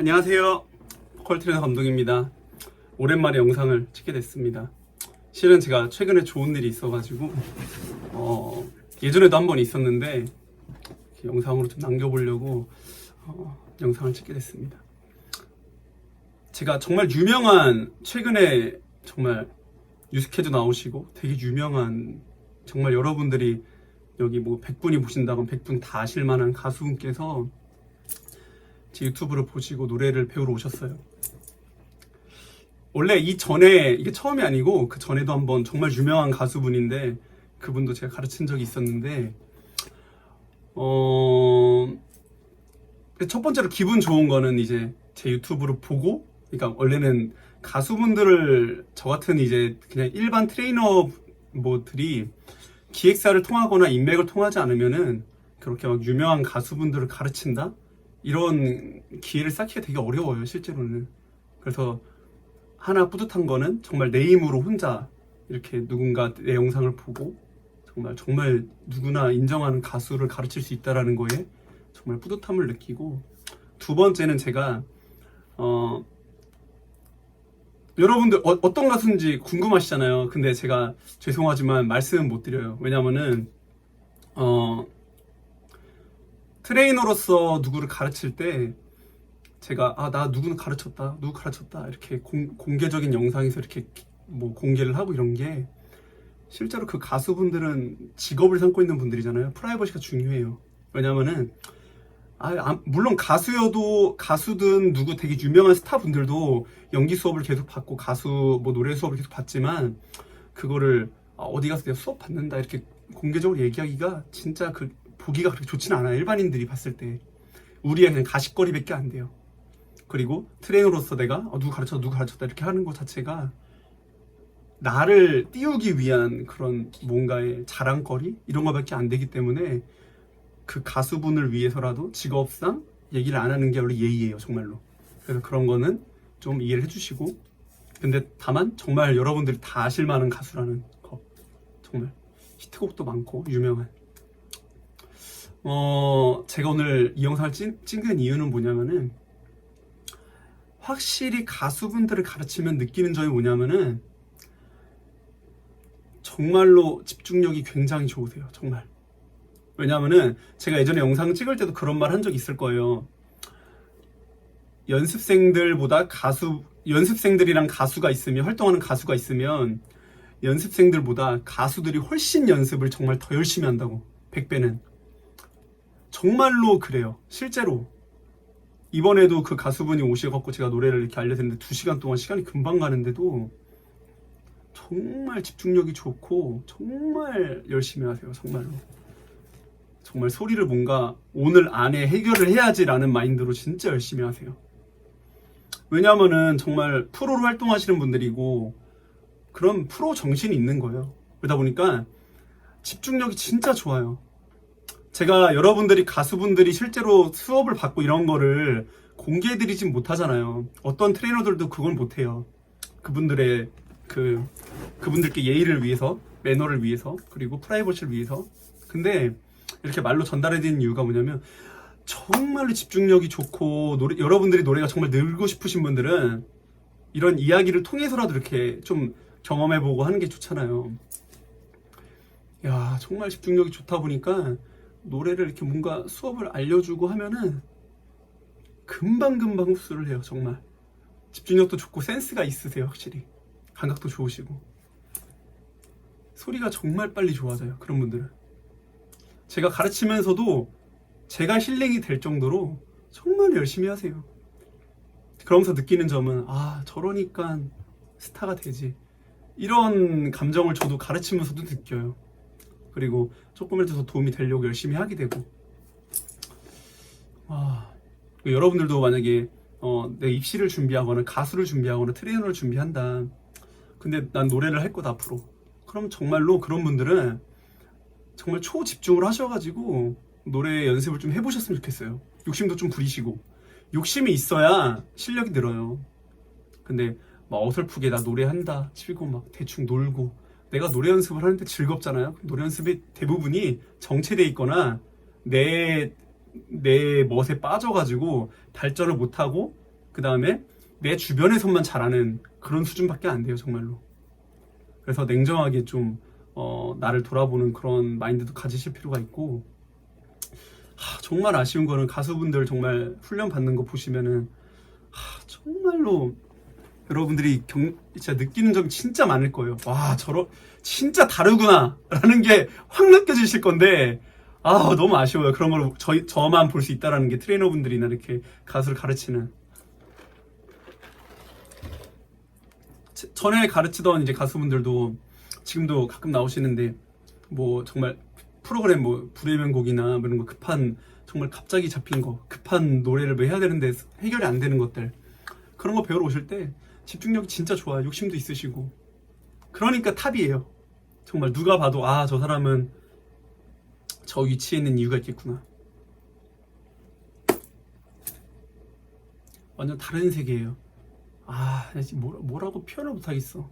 안녕하세요. 컬트레너 감독입니다. 오랜만에 영상을 찍게 됐습니다. 실은 제가 최근에 좋은 일이 있어가지고 어, 예전에도 한 번 있었는데 영상으로 좀 남겨보려고 어, 영상을 찍게 됐습니다. 제가 정말 유명한 최근에 정말 뉴스캐도 나오시고 되게 유명한 정말 여러분들이 여기 뭐 100분이 보신다면 100분 다 아실 만한 가수분께서 제 유튜브를 보시고 노래를 배우러 오셨어요. 원래 이 전에 이게 처음이 아니고 그 전에도 한번 정말 유명한 가수분인데 그분도 제가 가르친 적이 있었는데 어. 첫 번째로 기분 좋은 거는 이제 제 유튜브를 보고 그러니까 원래는 가수분들을 저 같은 이제 그냥 일반 트레이너들이 기획사를 통하거나 인맥을 통하지 않으면은 그렇게 막 유명한 가수분들을 가르친다 이런 기회를 쌓기가 되게 어려워요 실제로는 그래서 하나 뿌듯한 거는 정말 내 힘으로 혼자 이렇게 누군가 내 영상을 보고 정말 정말 누구나 인정하는 가수를 가르칠 수 있다라는 거에 정말 뿌듯함을 느끼고 두 번째는 제가 어 여러분들 어, 떤 가수인지 궁금하시잖아요. 근데 제가 죄송하지만 말씀은 못 드려요. 왜냐면은 어 트레이너로서 누구를 가르칠 때 제가 아 나 누구는 가르쳤다, 누구 가르쳤다 이렇게 공, 공개적인 영상에서 이렇게 뭐 공개를 하고 이런 게 실제로 그 가수분들은 직업을 삼고 있는 분들이잖아요. 프라이버시가 중요해요. 왜냐면은 아, 아, 물론 가수여도 가수든 누구 되게 유명한 스타 분들도 연기 수업을 계속 받고 가수 뭐 노래 수업을 계속 받지만 그거를 아, 어디 가서 내가 수업 받는다 이렇게 공개적으로 얘기하기가 진짜 그 보기가 그렇게 좋지는 않아요 일반인들이 봤을 때 우리의 그냥 가십거리밖에 안 돼요 그리고 트레이너로서 내가 어, 누구 가르쳤다 누구 가르쳤다 이렇게 하는 것 자체가 나를 띄우기 위한 그런 뭔가의 자랑거리? 이런 거밖에 안 되기 때문에 그 가수분을 위해서라도 직업상 얘기를 안 하는 게 원래 예의예요 정말로. 그래서 그런 거는 좀 이해를 해주시고. 근데 다만 정말 여러분들이 다 아실 만한 가수라는 거. 정말 히트곡도 많고 유명한. 어 제가 오늘 이 영상을 찍, 찍은 이유는 뭐냐면은 확실히 가수분들을 가르치면 느끼는 점이 뭐냐면은 정말로 집중력이 굉장히 좋으세요 정말. 왜냐하면은 제가 예전에 영상 찍을 때도 그런 말 한 적 있을 거예요. 연습생들보다 가수 연습생들이랑 가수가 있으면 활동하는 가수가 있으면 연습생들보다 가수들이 훨씬 연습을 정말 더 열심히 한다고 100배는. 정말로 그래요 실제로 이번에도 그 가수분이 오셔갖고 제가 노래를 이렇게 알려드렸는데 2시간 동안 시간이 금방 가는데도 정말 집중력이 좋고 정말 열심히 하세요 정말로 정말 소리를 뭔가 오늘 안에 해결을 해야지라는 마인드로 진짜 열심히 하세요. 왜냐하면은 정말 프로로 활동하시는 분들이고 그런 프로 정신이 있는 거예요. 그러다 보니까 집중력이 진짜 좋아요. 제가 여러분들이 가수분들이 실제로 수업을 받고 이런 거를 공개해드리진 못하잖아요. 어떤 트레이너들도 그걸 못해요. 그분들의 그 그분들께 예의를 위해서, 매너를 위해서, 그리고 프라이버시를 위해서. 근데 이렇게 말로 전달해드리는 이유가 뭐냐면 정말로 집중력이 좋고 노래, 여러분들이 노래가 정말 늘고 싶으신 분들은 이런 이야기를 통해서라도 이렇게 좀 경험해보고 하는 게 좋잖아요. 야 정말 집중력이 좋다 보니까 노래를 이렇게 뭔가 수업을 알려주고 하면은 금방금방 흡수를 해요 정말. 집중력도 좋고 센스가 있으세요 확실히. 감각도 좋으시고. 소리가 정말 빨리 좋아져요 그런 분들은. 제가 가르치면서도 제가 힐링이 될 정도로 정말 열심히 하세요. 그러면서 느끼는 점은 아 저러니까 스타가 되지. 이런 감정을 저도 가르치면서도 느껴요. 그리고 조금이라도 더 도움이 되려고 열심히 하게 되고 아 여러분들도 만약에 어, 내 입시를 준비하거나 가수를 준비하거나 트레이너를 준비한다 근데 난 노래를 할 거다 앞으로. 그럼 정말로 그런 분들은 정말 초집중을 하셔가지고 노래 연습을 좀 해보셨으면 좋겠어요. 욕심도 좀 부리시고 욕심이 있어야 실력이 늘어요. 근데 막 어설프게 나 노래한다 치고 막 대충 놀고 내가 노래 연습을 하는데 즐겁잖아요. 노래 연습이 대부분이 정체돼 있거나 내, 내 멋에 빠져가지고 발전을 못하고 그 다음에 내 주변에서만 잘하는 그런 수준밖에 안 돼요, 정말로. 그래서 냉정하게 좀, 어, 나를 돌아보는 그런 마인드도 가지실 필요가 있고, 하, 정말 아쉬운 거는 가수분들 정말 훈련 받는 거 보시면은, 하, 정말로 여러분들이 경, 진짜 느끼는 점이 진짜 많을 거예요. 와, 저러, 진짜 다르구나. 라는 게 확 느껴지실 건데, 아, 너무 아쉬워요. 그런 걸 저희, 저만 볼 수 있다라는 게 트레이너분들이나 이렇게 가수를 가르치는. 제- 전에 가르치던 이제 가수분들도 지금도 가끔 나오시는데, 뭐 정말 프로그램 뭐 불의 명 곡이나 뭐 이런 거 급한, 정말 갑자기 잡힌 거, 급한 노래를 뭐 해야 되는데 해결이 안 되는 것들. 그런 거 배우러 오실 때 집중력이 진짜 좋아요. 욕심도 있으시고. 그러니까 탑이에요. 정말 누가 봐도 아, 저 사람은 저 위치에 있는 이유가 있겠구나. 완전 다른 세계예요. 아, 뭐라, 뭐라고 표현을 못하겠어.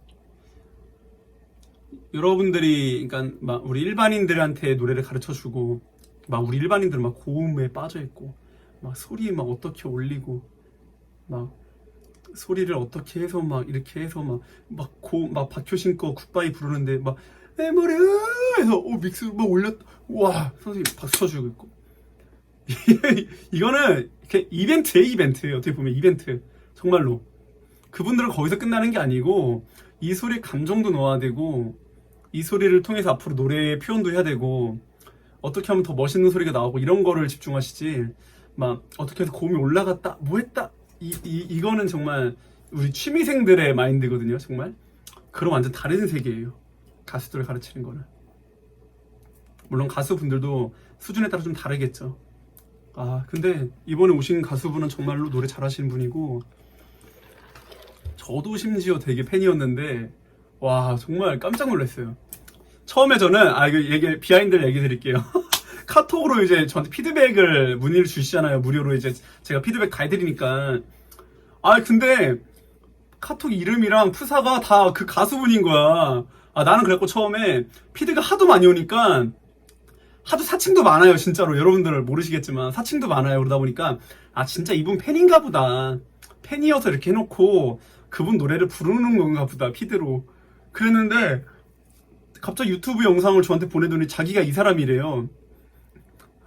여러분들이, 그러니까 막 우리 일반인들한테 노래를 가르쳐 주고, 막 우리 일반인들은 막 고음에 빠져 있고, 막 소리 막 어떻게 올리고, 막 소리를 어떻게 해서 막 이렇게 해서 막막고막 박효 신 거 굿바이 부르는데 막내 머리 해서 오 믹스 막 올렸 와 선생님 박수 쳐주고 있고. 이거는 이렇게 이벤트예요 이벤트 어떻게 보면 이벤트. 정말로. 그분들은 거기서 끝나는 게 아니고 이 소리에 감정도 넣어야 되고 이 소리를 통해서 앞으로 노래 표현도 해야 되고 어떻게 하면 더 멋있는 소리가 나오고 이런 거를 집중하시지. 막 어떻게 해서 고음이 올라갔다 뭐 했다 이, 이, 이거는 정말 우리 취미생들의 마인드거든요 정말. 그럼 완전 다른 세계예요 가수들을 가르치는 거는. 물론 가수분들도 수준에 따라 좀 다르겠죠. 아 근데 이번에 오신 가수분은 정말로 노래 잘하시는 분이고 저도 심지어 되게 팬이었는데 와 정말 깜짝 놀랐어요. 처음에 저는 아 이거 얘기 비하인드를 얘기 드릴게요 카톡으로 이제 저한테 피드백을 문의를 주시잖아요. 무료로 이제 제가 피드백 다 해드리니까. 아, 근데 카톡 이름이랑 프사가 다 그 가수분인 거야. 아, 나는 그랬고 처음에 피드가 하도 많이 오니까 하도 사칭도 많아요, 진짜로. 여러분들 모르시겠지만 사칭도 많아요. 그러다 보니까 아, 진짜 이분 팬인가 보다. 팬이어서 이렇게 해놓고 그분 노래를 부르는 건가 보다, 피드로. 그랬는데 갑자기 유튜브 영상을 저한테 보내더니 자기가 이 사람이래요.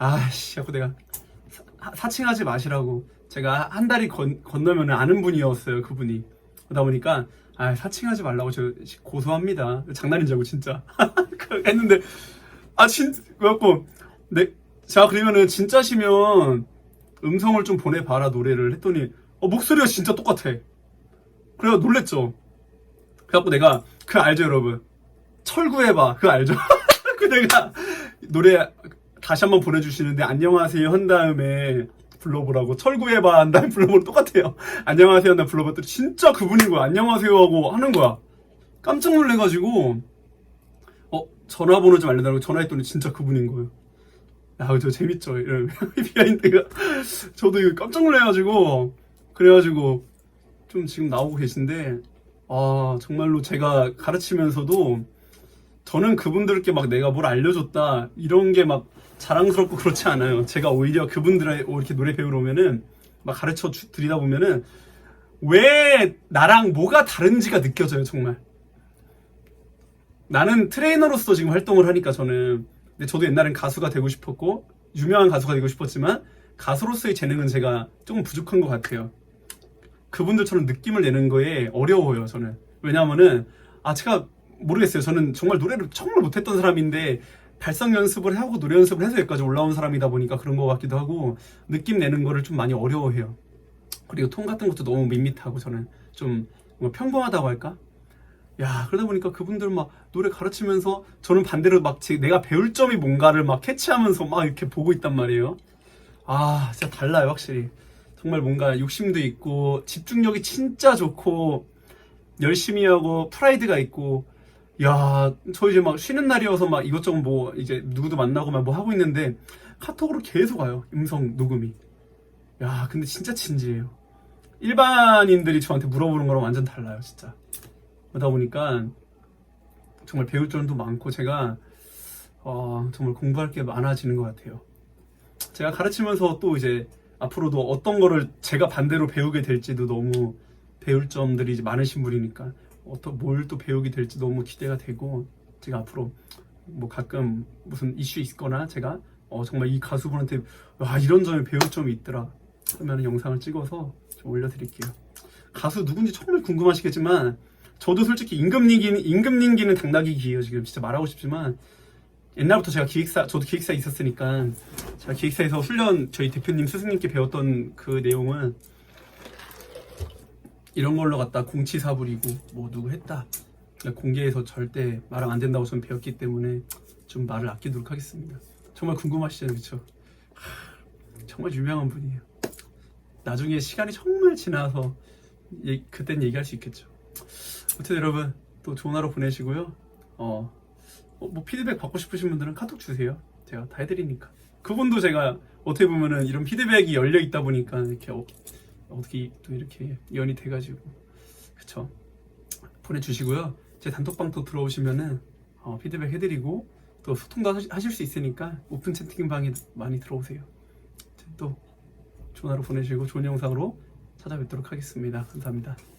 아씨, 자꾸 내가 사, 사칭하지 마시라고. 제가 한 달이 건, 건너면 아는 분이었어요, 그분이. 그러다 보니까, 아, 사칭하지 말라고 저 고소합니다. 장난인 고 진짜. 그 했는데, 아, 진, 그래갖고, 네, 자, 그러면은 진짜시면 음성을 좀 보내봐라, 노래를 했더니, 어, 목소리가 진짜 똑같아. 그래서 놀랬죠. 그래갖고 내가, 그 알죠, 여러분? 철구해봐. 그거 알죠? 그 내가 노래 다시 한번 보내주시는데 안녕하세요 한 다음에 불러보라고 철구해봐 한 다음에 불러보면 똑같아요. 안녕하세요 한 다음에 불러봤더니 진짜 그분인 거야. 안녕하세요 하고 하는 거야. 깜짝 놀래가지고 어 전화번호 좀 알려달라고 전화했더니 진짜 그분인 거예요. 야저 재밌죠. 이런 비하인드가. 저도 이거 깜짝 놀래가지고 그래가지고 좀 지금 나오고 계신데 아 정말로 제가 가르치면서도 저는 그분들께 막 내가 뭘 알려줬다 이런 게 막 자랑스럽고 그렇지 않아요. 제가 오히려 그분들의 이렇게 노래 배우러 오면은 막 가르쳐 주- 드리다 보면은 왜 나랑 뭐가 다른지가 느껴져요, 정말. 나는 트레이너로서 지금 활동을 하니까 저는 근데 저도 옛날엔 가수가 되고 싶었고 유명한 가수가 되고 싶었지만 가수로서의 재능은 제가 조금 부족한 것 같아요. 그분들처럼 느낌을 내는 거에 어려워요, 저는. 왜냐하면은, 아, 제가 모르겠어요. 저는 정말 노래를 정말 못했던 사람인데, 발성 연습을 하고 노래 연습을 해서 여기까지 올라온 사람이다 보니까 그런 것 같기도 하고, 느낌 내는 거를 좀 많이 어려워해요. 그리고 톤 같은 것도 너무 밋밋하고, 저는 좀 평범하다고 할까? 야, 그러다 보니까 그분들 막 노래 가르치면서 저는 반대로 막 제, 내가 배울 점이 뭔가를 막 캐치하면서 막 이렇게 보고 있단 말이에요. 아, 진짜 달라요, 확실히. 정말 뭔가 욕심도 있고 집중력이 진짜 좋고 열심히 하고 프라이드가 있고 야, 저 이제 막 쉬는 날이어서 막 이것저것 뭐 이제 누구도 만나고 막 뭐 하고 있는데 카톡으로 계속 와요. 음성 녹음이. 야, 근데 진짜 진지해요. 일반인들이 저한테 물어보는 거랑 완전 달라요, 진짜. 그러다 보니까 정말 배울 점도 많고 제가 어, 정말 공부할 게 많아지는 것 같아요. 제가 가르치면서 또 이제 앞으로도 어떤 거를 제가 반대로 배우게 될지도 너무 배울 점들이 많으신 분이니까 어떤 뭘 또 배우게 될지 너무 기대가 되고 제가 앞으로 뭐 가끔 무슨 이슈 있거나 제가 어 정말 이 가수분한테 와 이런 점에 배울 점이 있더라 하면 영상을 찍어서 좀 올려드릴게요. 가수 누군지 정말 궁금하시겠지만 저도 솔직히 임금님기는 임금님기는 당나귀 기예요 지금 진짜 말하고 싶지만 옛날부터 제가 기획사 저도 기획사에 있었으니까 제가 기획사에서 훈련 저희 대표님 스승님께 배웠던 그 내용은 이런 걸로 갖다 공치사 부리고 뭐 누구 했다. 그러니까 공개해서 절대 말하면 안 된다고 저는 배웠기 때문에 좀 말을 아끼도록 하겠습니다. 정말 궁금하시죠 그렇죠 정말 유명한 분이에요. 나중에 시간이 정말 지나서 예, 그땐 얘기할 수 있겠죠. 어쨌든 여러분 또 좋은 하루 보내시고요. 어, 어, 뭐 피드백 받고 싶으신 분들은 카톡 주세요. 제가 다 해드리니까. 그분도 제가 어떻게 보면은 이런 피드백이 열려 있다 보니까 이렇게 어, 어떻게 또 이렇게 연이 돼가지고. 그쵸? 보내주시고요. 제 단톡방 또 들어오시면은 어, 피드백 해드리고 또 소통도 하실 수 있으니까 오픈 채팅방에 많이 들어오세요. 또 하루 보내시고 좋은 영상으로 찾아뵙도록 하겠습니다. 감사합니다